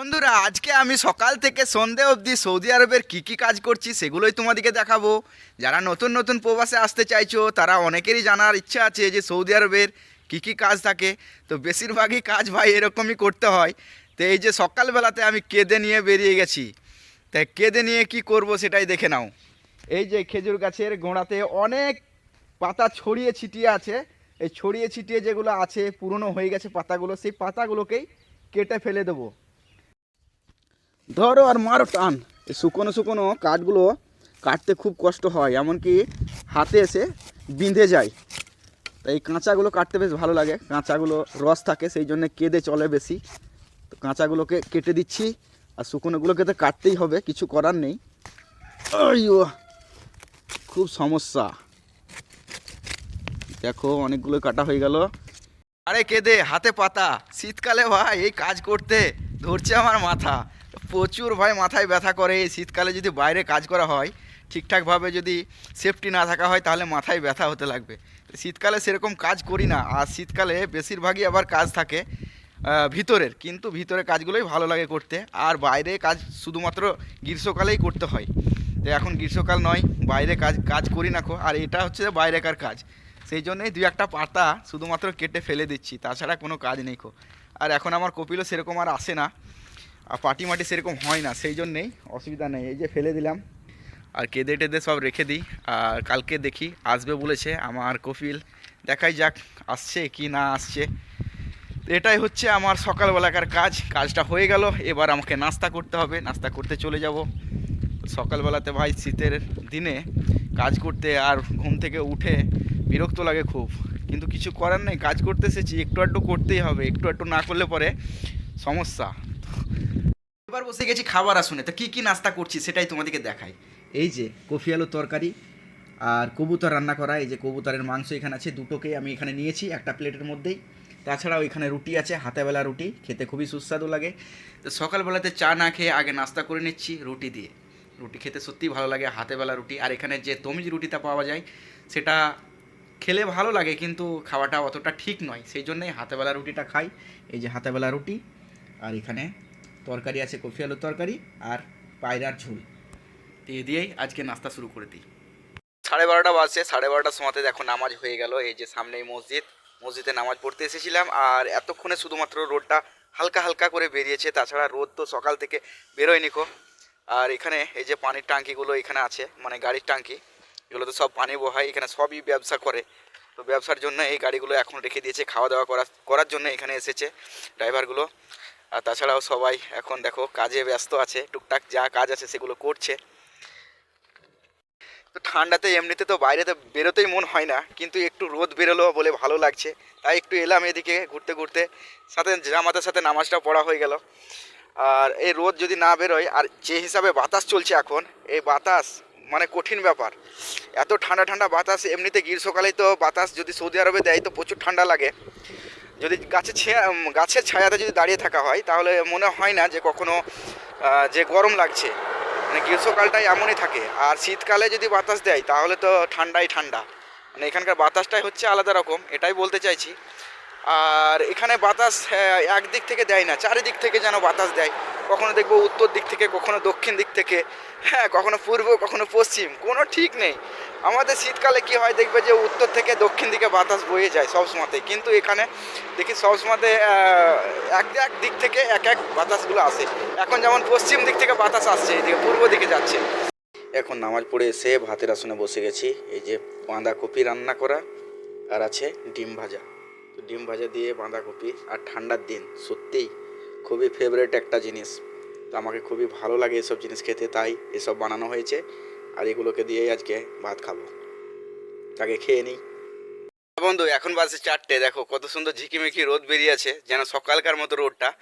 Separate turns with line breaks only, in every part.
বন্ধুরা, আজকে আমি সকাল থেকে সন্ধে অবধি সৌদি আরবের কি কি কাজ করছি সেগুলোই তোমাদেরকে দেখাবো। যারা নতুন নতুন প্রবাসে আসতে চাইছো, তারা অনেকেরই জানার ইচ্ছা আছে যে সৌদি আরবের কি কি কাজ থাকে। তো বেশিরভাগই কাজ ভাই এরকমই করতে হয়। তো এই যে সকালবেলাতে আমি কেঁদে নিয়ে বেরিয়ে গেছি। তাই কেঁদে নিয়ে কি করব সেটাই দেখে নাও। এই যে খেজুর গাছের গোড়াতে অনেক পাতা ছড়িয়ে ছিটিয়ে আছে। এই ছড়িয়ে ছিটিয়ে যেগুলো আছে, পুরনো হয়ে গেছে পাতাগুলো, সেই পাতাগুলোকেই কেটে ফেলে দেবো। ধরো আর মারো টান। এই শুকনো শুকনো কাঠগুলো কাটতে খুব কষ্ট হয়, এমনকি হাতে এসে বিঁধে যায়। তাই এই কাঁচাগুলো কাটতে বেশ ভালো লাগে। কাঁচাগুলো রস থাকে, সেই জন্য কেঁদে চলে বেশি। তো কাঁচাগুলোকে কেটে দিচ্ছি, আর শুকনোগুলোকে তো কাটতেই হবে, কিছু করার নেই। খুব সমস্যা। দেখো, অনেকগুলো কাটা হয়ে গেল। আরে কেঁদে, হাতে পাতা। শীতকালে ভাই, এই কাজ করতে ধরছে আমার মাথা। প্রচুর ভাই মাথায় ব্যথা করে শীতকালে যদি বাইরে কাজ করা হয়, ঠিকঠাকভাবে যদি সেফটি না থাকা হয়, তাহলে মাথায় ব্যথা হতে লাগবে। শীতকালে সেরকম কাজ করি না, আর শীতকালে বেশিরভাগই আবার কাজ থাকে ভিতরের। কিন্তু ভিতরের কাজগুলোই ভালো লাগে করতে, আর বাইরে কাজ শুধুমাত্র গ্রীষ্মকালেই করতে হয়। তো এখন গ্রীষ্মকাল নয়, বাইরে কাজ কাজ করি না খো আর এটা হচ্ছে বাইরেকার কাজ। সেই জন্যই দুই একটা পাতা শুধুমাত্র কেটে ফেলে দিচ্ছি, তাছাড়া কোনো কাজ নেই খো আর এখন আমার কপিলও সেরকম আর আসে না। আর পাটি মাটি সেরকম হয় না, সেই জন্যেই অসুবিধা নেই। এই যে ফেলে দিলাম, আর কেঁদে টেদে সব রেখে দিই। আর কালকে দেখি, আসবে বলেছে আমার কপিল দেখাই যাক, আসছে কি না আসছে। এটাই হচ্ছে আমার সকালবেলাকার কাজ। কাজটা হয়ে গেল, এবার আমাকে নাস্তা করতে হবে। নাস্তা করতে চলে যাব। সকালবেলাতে ভাই শীতের দিনে কাজ করতে আর ঘুম থেকে উঠে বিরক্ত লাগে খুব। কিন্তু কিছু করার নেই, কাজ করতে এসেছি। একটু আধটু করতেই হবে, একটু আধটু না করলে পরে সমস্যা। এবার বসে গেছি খাবার আসুনে তো কী কী নাস্তা করছি সেটাই তোমাদেরকে দেখাই। এই যে কফি আলুর তরকারি আর কবুতর রান্না করা। এই যে কবুতরের মাংস এখানে আছে দুটোকেই আমি এখানে নিয়েছি, একটা প্লেটের মধ্যেই। তাছাড়াও এখানে রুটি আছে, হাতেবেলা রুটি, খেতে খুবই সুস্বাদু লাগে। তো সকালবেলাতে চা না খেয়ে আগে নাস্তা করে নিচ্ছি রুটি দিয়ে। রুটি খেতে সত্যিই ভালো লাগে, হাতেবেলা রুটি। আর এখানে যে তমিজ রুটিটা পাওয়া যায়, সেটা খেলে ভালো লাগে, কিন্তু খাওয়াটা অতটা ঠিক নয়। সেই জন্যই হাতেবেলা রুটিটা খাই। এই যে হাতেবেলা রুটি, আর এখানে তরকারি আছে কফি আলুর তরকারি আর পায়রার ঝোল। দিয়ে দিয়েই আজকে নাস্তা শুরু করে দিই। সাড়ে বারোটা বাজছে, সাড়ে বারোটার সময়তে দেখো নামাজ হয়ে গেল, এই যে সামনেই মসজিদ, মসজিদে নামাজ পড়তে এসেছিলাম আর এতক্ষণে শুধুমাত্র রোদটা হালকা হালকা করে বেরিয়েছে, তাছাড়া রোদ তো সকাল থেকে বেরোয়নি কো। আর এখানে এই যে পানির ট্যাঙ্কিগুলো এখানে আছে মানে গাড়ির ট্যাঙ্কি এগুলো তো সব পানি বহায়, এখানে সবই ব্যবসা করে। তো ব্যবসার জন্য এই গাড়িগুলো এখন রেখে দিয়েছে, খাওয়া দাওয়া করা, করার জন্য এখানে এসেছে ড্রাইভারগুলো আর তাছাড়াও সবাই এখন দেখো কাজে ব্যস্ত আছে, টুকটাক যা কাজ আছে সেগুলো করছে। তো ঠান্ডাতে এমনিতে তো বাইরে তো বেরোতেই মন হয় না, কিন্তু একটু রোদ বেরোলো বলে ভালো লাগছে। তাই একটু এলাম এদিকে ঘুরতে ঘুরতে, সাথে জামাতের সাথে নামাজটা পড়া হয়ে গেল। আর এই রোদ যদি না বেরোয়, আর যে হিসাবে বাতাস চলছে এখন, এই বাতাস মানে কঠিন ব্যাপার। এত ঠান্ডা ঠান্ডা বাতাস, এমনিতে গ্রীষ্মকালেই তো বাতাস যদি সৌদি আরবে দেয় তো প্রচুর ঠান্ডা লাগে। যদি ছায়া গাছের ছায়াতে যদি দাঁড়িয়ে থাকা হয় তাহলে মনে হয় না যে কখনো যে গরম লাগছে। মানে গ্রীষ্মকালটাই এমনই থাকে। আর শীতকালে যদি বাতাস দেয় তাহলে তো ঠান্ডাই ঠান্ডা। মানে এখানকার বাতাসটাই হচ্ছে আলাদা রকম এটাই বলতে চাইছি। আর এখানে বাতাস আহ, একদিক থেকে দেয় না চারিদিক থেকে যেন বাতাস দেয়। কখনো দেখব উত্তর দিক থেকে, কখনো দক্ষিণ দিক থেকে হ্যাঁ কখনো পূর্ব, কখনো পশ্চিম, কোনো ঠিক নেই। আমাদের শীতকালে কি হয় দেখবে যে উত্তর থেকে দক্ষিণ দিকে বাতাস বয়ে যায় সব সময়তেই কিন্তু এখানে দেখি সব সময়তে এক এক দিক থেকে এক এক বাতাসগুলো আসে। এখন যেমন পশ্চিম দিক থেকে বাতাস আসছে, এদিকে পূর্ব দিকে যাচ্ছে। এখন নামাজ পড়ে এসে ভাতের আসনে বসে গেছি, এই যে বাঁধাকপি রান্না করা, আর আছে ডিম ভাজা। তো ডিম ভাজা দিয়ে বাঁধাকপি আর ঠান্ডার দিন, সত্যিই খুবই ফেভারেট একটা জিনিস। তো আমাকে খুবই ভালো লাগে এসব জিনিস খেতে, তাই এসব বানানো হয়েছে। আর এগুলোকে দিয়েই আজকে ভাত খাব। তাকে খেয়ে নিই। বন্ধু, এখন বাজে চারটে। দেখো, কত সুন্দর ঝিকিমিকি রোদ বেরিয়েছে, যেন সকালকার মতো রোদটা।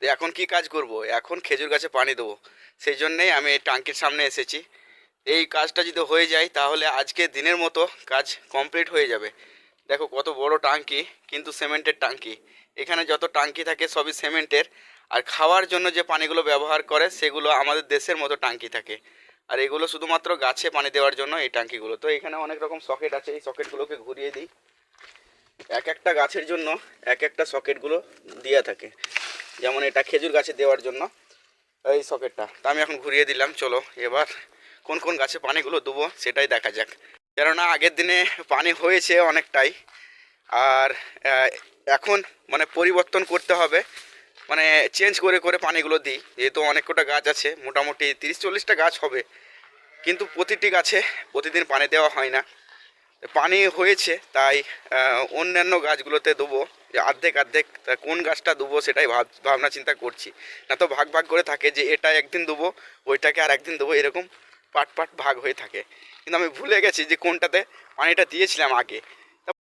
তো এখন কি কাজ করব? এখন খেজুর গাছে পানি দেবো। সেই জন্যেই আমি এই টাঙ্কির সামনে এসেছি। এই কাজটা যদি হয়ে যায়, তাহলে আজকে দিনের মতো কাজ কমপ্লিট হয়ে যাবে। দেখো, কত বড় টাঙ্কি, কিন্তু সিমেন্টের টাঙ্কি। এখানে যত টাঙ্কি থাকে সবই সিমেন্টের। আর খাওয়ার জন্য যে পানিগুলো ব্যবহার করে, সেগুলো আমাদের দেশের মতো টাঙ্কি থাকে। আর এগুলো শুধুমাত্র গাছে পানি দেওয়ার জন্য এই টাঙ্কিগুলো। তো এখানে অনেক রকম সকেট আছে, এই সকেটগুলোকে ঘুরিয়ে দিই। এক একটা গাছের জন্য এক একটা সকেটগুলো দেওয়া থাকে। যেমন এটা খেজুর গাছে দেওয়ার জন্য এই সকেটটা। তা আমি এখন ঘুরিয়ে দিলাম, চলো এবার কোন কোন গাছে পানিগুলো দেবো সেটাই দেখা যাক। কেননা আগের দিনে পানি হয়েছে অনেকটাই। আর এখন মানে পরিবর্তন করতে হবে। মানে চেঞ্জ করে করে পানিগুলো দিই। যেহেতু অনেক কটা গাছ আছে, মোটামুটি তিরিশ, চল্লিশটা গাছ হবে। কিন্তু প্রতিটি গাছে প্রতিদিন পানি দেওয়া হয় না। পানি হয়েছে, তাই অন্যান্য গাছগুলোতে দেবো। যে অর্ধেক অর্ধেক কোন গাছটা দেবো সেটাই ভাব, ভাবনা চিন্তা করছি। না তো ভাগ ভাগ করে থাকে যে এটা একদিন দেবো, ওইটাকে আর একদিন দেবো, এরকম পাট পাট ভাগ হয়ে থাকে। কিন্তু আমি ভুলে গেছি যে কোনটাতে পানিটা দিয়েছিলাম আগে।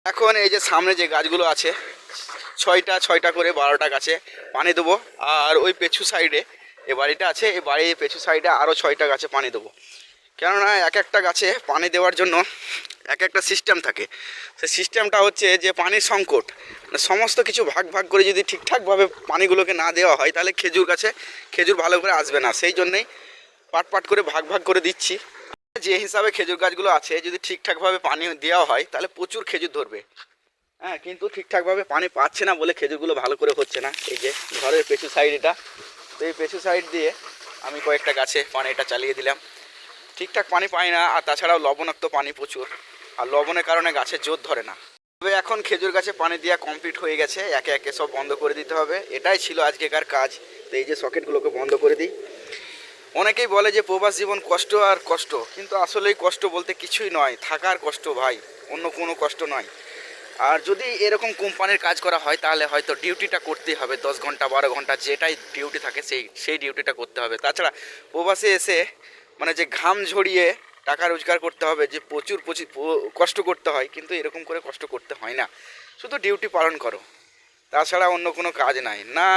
এখন এই যে সামনে যে গাছগুলো আছে, ছয়টা ছয়টা করে বারোটা গাছে পানি দেবো। আর ওই পেছু সাইডে, এ বাড়িটা আছে এই বাড়ির পেছু সাইডে আরও ছয়টা গাছে পানি দেবো। কেননা এক একটা গাছে পানি দেওয়ার জন্য এক একটা সিস্টেম থাকে। সেই সিস্টেমটা হচ্ছে যে পানির সংকট। মানে সমস্ত কিছু ভাগ ভাগ করে যদি ঠিকঠাকভাবে পানিগুলোকে না দেওয়া হয়, তাহলে খেজুর গাছে খেজুর ভালো করে আসবে না। সেই জন্যেই পাট পাট করে ভাগ ভাগ করে দিচ্ছি। যে হিসাবে খেজুর গাছগুলো আছে, যদি ঠিকঠাকভাবে পানি দেওয়া হয়, তাহলে প্রচুর খেজুর ধরবে। হ্যাঁ কিন্তু ঠিকঠাকভাবে পানি পাচ্ছে না বলে খেজুরগুলো ভালো করে হচ্ছে না। এই যে ঘরের পেছু সাইড এটা। তো এই পেছু সাইড দিয়ে আমি কয়েকটা গাছে পানিটা চালিয়ে দিলাম। ঠিকঠাক পানি পাই না, আর তাছাড়াও লবণাক্ত পানি প্রচুর। আর লবণের কারণে গাছে জোর ধরে না। তবে এখন খেজুর গাছে পানি দেওয়া কমপ্লিট হয়ে গেছে। একে একে সব বন্ধ করে দিতে হবে। এটাই ছিল আজকেকার কাজ। তো এই যে সকেটগুলোকে বন্ধ করে দিই। অনেকেই বলে যে প্রবাস জীবন কষ্ট আর কষ্ট, কিন্তু আসলেই কষ্ট বলতে কিছুই নয়। থাকার কষ্ট ভাই, অন্য কোনো কষ্ট নয়। আর যদি এরকম কোম্পানির কাজ করা হয়, তাহলে হয়তো ডিউটিটা করতেই হবে, দশ ঘণ্টা, বারো ঘণ্টা, যেটাই ডিউটি থাকে সেই সেই ডিউটিটা করতে হবে। তাছাড়া প্রবাসে এসে মানে যে ঘাম ঝরিয়ে টাকা রোজগার করতে হবে, যে প্রচুর প্রচুর কষ্ট করতে হয়, কিন্তু এরকম করে কষ্ট করতে হয় না। শুধু ডিউটি পালন করো, তাছাড়া অন্য কোনো কাজ নাই। না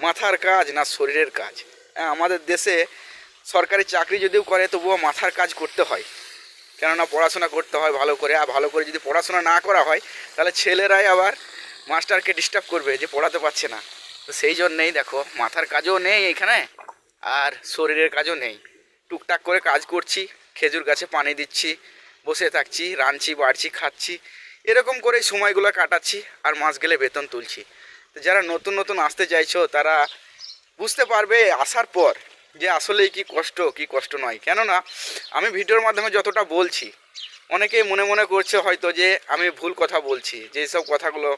মাথার কাজ, না শরীরের কাজ। আমাদের দেশে সরকারি চাকরি যদিও করে, তবুও মাথার কাজ করতে হয়। কেননা পড়াশোনা করতে হয় ভালো করে, আর ভালো করে যদি পড়াশোনা না করা হয়, তাহলে ছেলেরাই আবার মাস্টারকে ডিস্টার্ব করবে যে পড়াতে পারছে না। তো সেই জন্যেই দেখো, মাথার কাজও নেই এখানে, আর শরীরের কাজও নেই। টুকটাক করে কাজ করছি, খেজুর গাছে পানি দিচ্ছি, বসে থাকছি, রাঁধছি, বাড়ছি, খাচ্ছি, এরকম করে সময়গুলো কাটাচ্ছি, আর মাস গেলে বেতন তুলছি। তো যারা নতুন নতুন আসতে চাইছো, তারা বুঝতে পারবে আসার পর যে আসলেই কি কষ্ট কি কষ্ট নয়। কেননা, আমি ভিডিওর মাধ্যমে যতটা বলছি অনেকেই মনে মনে করছে হয়তো যে আমি ভুল কথা বলছি, যে সব কথাগুলো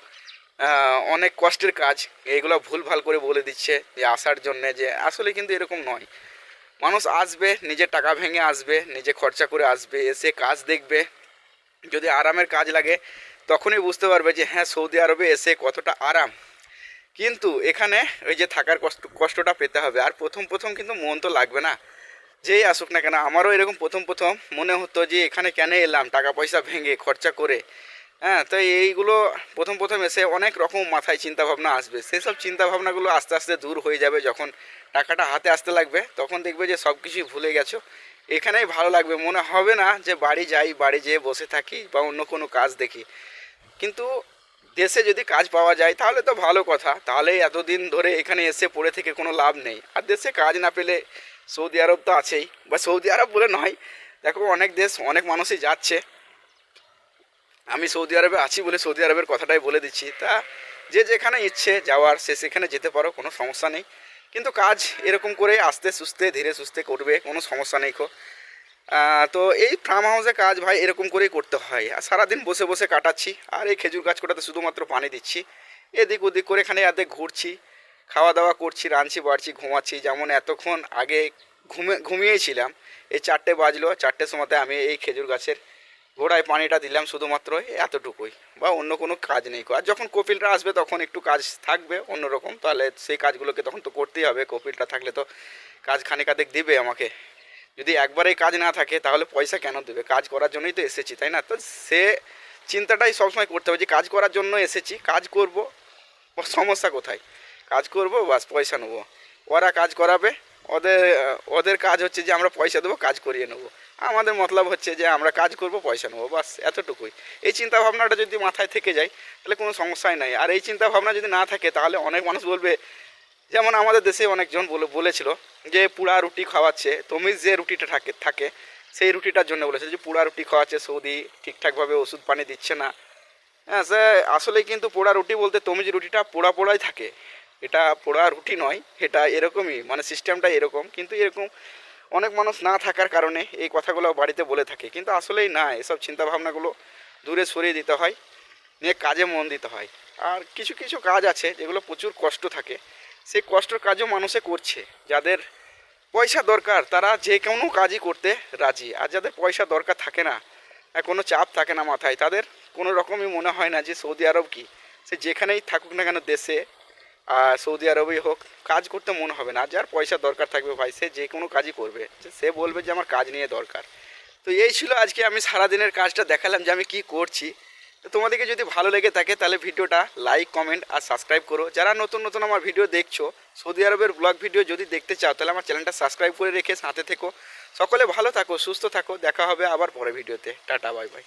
অনেক কষ্টের কাজ এইগুলো ভুল ভালো করে বলে দিচ্ছে যে আসার জন্যে যে আসলে কিন্তু এরকম নয়। মানুষ আসবে, নিজের টাকা ভেঙে আসবে, নিজে খরচা করে আসবে, এসে কাজ দেখবে। যদি আরামের কাজ লাগে, তখনই বুঝতে পারবে যে হ্যাঁ সৌদি আরবে এসে কতটা আরাম। কিন্তু এখানে ওই যে থাকার কষ্ট, কষ্টটা পেতে হবে। আর প্রথম প্রথম কিন্তু মন তো লাগবে না। যেই আসুক না কেন, আমারও এরকম প্রথম প্রথম মনে হতো যে এখানে কেন এলাম? টাকা পয়সা ভেঙে, খরচা করে। হ্যাঁ তো এইগুলো প্রথম প্রথম এসে অনেক রকম মাথায় চিন্তা ভাবনা আসবে। সেসব চিন্তা ভাবনাগুলো আস্তে আস্তে দূর হয়ে যাবে যখন টাকাটা হাতে আসতে লাগবে। তখন দেখবে যে সব কিছুই ভুলে গেছো। এখানেই ভালো লাগবে। মনে হবে না যে বাড়ি যাই, বাড়ি যেয়ে বসে থাকি বা অন্য কোনো কাজ দেখি। কিন্তু দেশে যদি কাজ পাওয়া যায়, তাহলে তো ভালো কথা। তাহলে এতদিন ধরে এখানে এসে পড়ে থেকে কোনো লাভ নেই। আর দেশে কাজ না পেলে সৌদি আরব তো আছেই। বা সৌদি আরব বলে নয়, দেখো অনেক দেশ, অনেক মানুষই যাচ্ছে। আমি সৌদি আরবে আছি বলে সৌদি আরবের কথাটাই বলে দিচ্ছি। তা যে যেখানে ইচ্ছে যাওয়ার, সে সেখানে যেতে পারো, কোনো সমস্যা নেই। কিন্তু কাজ এরকম করে আস্তে সুস্তে ধীরে সুস্থে করবে, কোনো সমস্যা নেই খো। তো এই ফার্ম হাউসে কাজ ভাই এরকম করেই করতে হয়। আর সারাদিন বসে বসে কাটাচ্ছি। আর এই খেজুর গাছ কোটাতে শুধুমাত্র পানি দিচ্ছি। এদিক ওদিক করে এখানে এদিক ঘুরছি খাওয়া দাওয়া করছি, রাঁধছি, বাড়ছি, ঘুমাচ্ছি। যেমন এতক্ষণ আগে ঘুমে, ঘুমিয়েছিলাম, এই চারটে বাজলো চারটের সময়তে আমি এই খেজুর গাছের ঘোড়ায় পানিটা দিলাম শুধুমাত্র এতটুকুই বা অন্য কোনো কাজ নেই। আর যখন কপিলটা আসবে তখন একটু কাজ থাকবে অন্যরকম। তাহলে সেই কাজগুলোকে তখন তো করতেই হবে। কপিলটা থাকলে তো কাজ খানিকাদেক দিবে আমাকে। যদি একবারেই কাজ না থাকে, তাহলে পয়সা কেন দেবে? কাজ করার জন্যই তো এসেছি, তাই না? তো সে চিন্তাটাই সবসময় করতে হবে যে, কাজ করার জন্য এসেছি, কাজ করব সমস্যা কোথায়? কাজ করব, বাস পয়সা নেব। ওরা কাজ করাবে, ওদের ওদের কাজ হচ্ছে যে, আমরা পয়সা দেবো, কাজ করিয়ে নেব। আমাদের মতলব হচ্ছে যে, আমরা কাজ করব, পয়সা নেব, বাস এতটুকুই। এই চিন্তা ভাবনাটা যদি মাথায় থেকে যায়, তাহলে কোনো সমস্যাই নাই। আর এই চিন্তা ভাবনা যদি না থাকে, তাহলে অনেক মানুষ বলবে যেমন আমাদের দেশে অনেকজন বলে বলেছিল যে পুরা রুটি খাওয়াচ্ছে তুমি যে রুটিটা থাকে থাকে, সেই রুটিটার জন্য বলেছে যে পুরা রুটি খাওয়াচ্ছে, সৌদি ঠিকঠাকভাবে ওষুধ পানি দিচ্ছে না। হ্যাঁ সে আসলে কিন্তু পোড়া রুটি বলতে তমিজ রুটিটা পোড়া পোড়াই থাকে। এটা পোড়া রুটি নয়, এটা এরকমই মানে সিস্টেমটা এরকম, কিন্তু এরকম অনেক মানুষ না থাকার কারণে এই কথাগুলো বাড়িতে বলে থাকে। কিন্তু আসলেই না, এসব চিন্তাভাবনাগুলো দূরে সরিয়ে দিতে হয়, নিয়ে কাজে মন দিতে হয়। আর কিছু কিছু কাজ আছে যেগুলো প্রচুর কষ্ট থাকে। সেই কষ্টের কাজও মানুষে করছে। যাদের পয়সা দরকার, তারা যে কোনো কাজই করতে রাজি। আর যাদের পয়সা দরকার থাকে না কোনো চাপ থাকে না মাথায়, তাদের কোনো রকমই মনে হয় না যে সৌদি আরব কি। সে যেখানেই থাকুক না কেন দেশে, আর সৌদি আরবেই হোক, কাজ করতে মনে হবে না। যার পয়সা দরকার থাকবে ভাই, সে যে কোনো কাজই করবে। সে বলবে যে আমার কাজ নিয়ে দরকার। তো এই ছিল আজকে আমি সারাদিনের কাজটা দেখালাম যে আমি কি করছি। তো তোমাদেরকে যদি ভালো লেগে থাকে, তাহলে ভিডিওটা লাইক কমেন্ট আর সাবস্ক্রাইব করো। যারা নতুন নতুন আমার ভিডিও দেখছ, সৌদি আরবের ব্লগ ভিডিও যদি দেখতে চাও, তাহলে আমার চ্যানেলটা সাবস্ক্রাইব করে রেখে সাথে থেকো। সকলে ভালো থাকো, সুস্থ থাকো। দেখা হবে আবার পরে ভিডিওতে টাটা বাই বাই